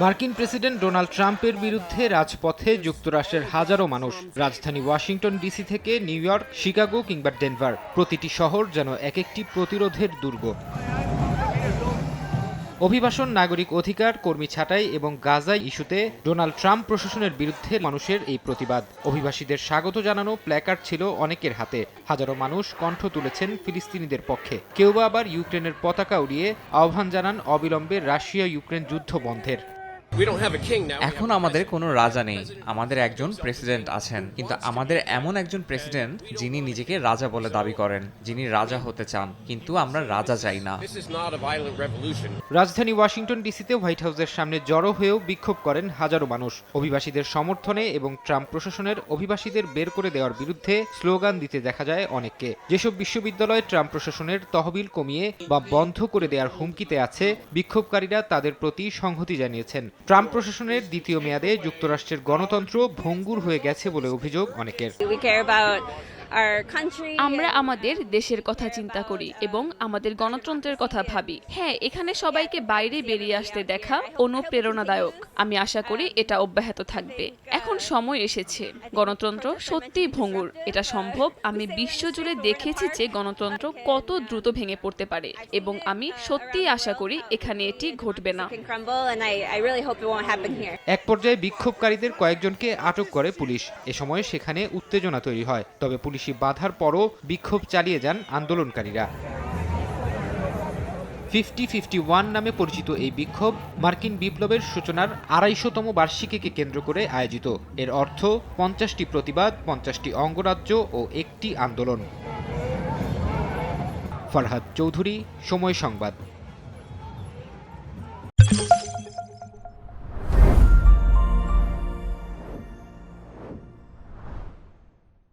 মার্কিন president Donald ট্রাম্পের বিরুদ্ধে রাজপথে যুক্তরাষ্ট্রের হাজারো মানুষ, রাজধানী ওয়াশিংটন ডিসি থেকে নিউ ইয়র্ক, শিকাগো কিংবা ডেনভার। প্রতিটি শহর যেন এক একটি প্রতিরোধের দুর্গ। অভিবাসন, নাগরিক অধিকার, কর্মী ছাঁটাই এবং গাজা ইস্যুতে ডোনাল্ড ট্রাম্প প্রশাসনের বিরুদ্ধে মানুষের এই প্রতিবাদ। অভিবাসীদের স্বাগত জানানো প্ল্যাকার্ড ছিল অনেকের হাতে। হাজারো মানুষ কণ্ঠ তুলেছেন ফিলিস্তিনিদের পক্ষে। কেউ আবার ইউক্রেনের পতাকা উড়িয়ে আহ্বান জানান অবিলম্বে রাশিয়া ইউক্রেন যুদ্ধ বন্ধের। এখন আমাদের কোনো রাজা নেই। আমাদের একজন প্রেসিডেন্ট আছেন। কিন্তু আমাদের এমন একজন প্রেসিডেন্ট যিনি নিজেকে রাজা বলে দাবি করেন যিনি রাজা হতে চান। কিন্তু আমরা রাজা চাই না. রাজধানী ওয়াশিংটন ডিসিতে হোয়াইট হাউসের সামনে জড়ো হয়েও বিক্ষোভ করেন হাজারো মানুষ। অভিবাসীদের সমর্থনে এবং ট্রাম্প প্রশাসনের অভিবাসীদের বের করে দেওয়ার বিরুদ্ধে স্লোগান দিতে দেখা যায় অনেককে। যেসব বিশ্ববিদ্যালয়ে ট্রাম্প প্রশাসনের তহবিল কমিয়ে বা বন্ধ করে দেওয়ার হুমকিতে আছে বিক্ষোভকারীরা তাদের প্রতি সংহতি জানিয়েছেন। ট্রাম্প প্রশাসনের দ্বিতীয় মেয়াদে যুক্তরাষ্ট্রের গণতন্ত্র ভঙ্গুর হয়ে গেছে বলে অভিযোগ অনেকের. আমরা আমাদের দেশের কথা চিন্তা করি এবং আমাদের গণতন্ত্রের কথা ভাবি। হ্যাঁ এখানে সবাইকে বাইরে বেরিয়ে আসতে দেখা অনুপ্রেরণাদায়ক। আমি আশা করি এটা অব্যাহত থাকবে। এখন সময় এসেছে, গণতন্ত্র সত্যিই ভঙ্গুর। এটা সম্ভব, আমি বিশ্বজুড়ে দেখেছি যে গণতন্ত্র কত দ্রুত ভেঙে পড়তে পারে এবং আমি সত্যিই আশা করি এখানে এটি ঘটবে না. এক পর্যায়ে বিক্ষোভকারীদের কয়েকজনকে আটক করে পুলিশ। এ সময় সেখানে উত্তেজনা তৈরি হয়, তবে পুলিশি বাধার পরও বিক্ষোভ চালিয়ে যান আন্দোলনকারীরা। ফিফটি ফিফটি ওয়ান নামে পরিচিত এই বিক্ষোভ মার্কিন বিপ্লবের সূচনার আড়াইশোতম বার্ষিকীকে কেন্দ্র করে আয়োজিত। এর অর্থ পঞ্চাশটি প্রতিবাদ, পঞ্চাশটি অঙ্গরাজ্য ও একটি আন্দোলন। ফরহাদ চৌধুরী, সময় সংবাদ।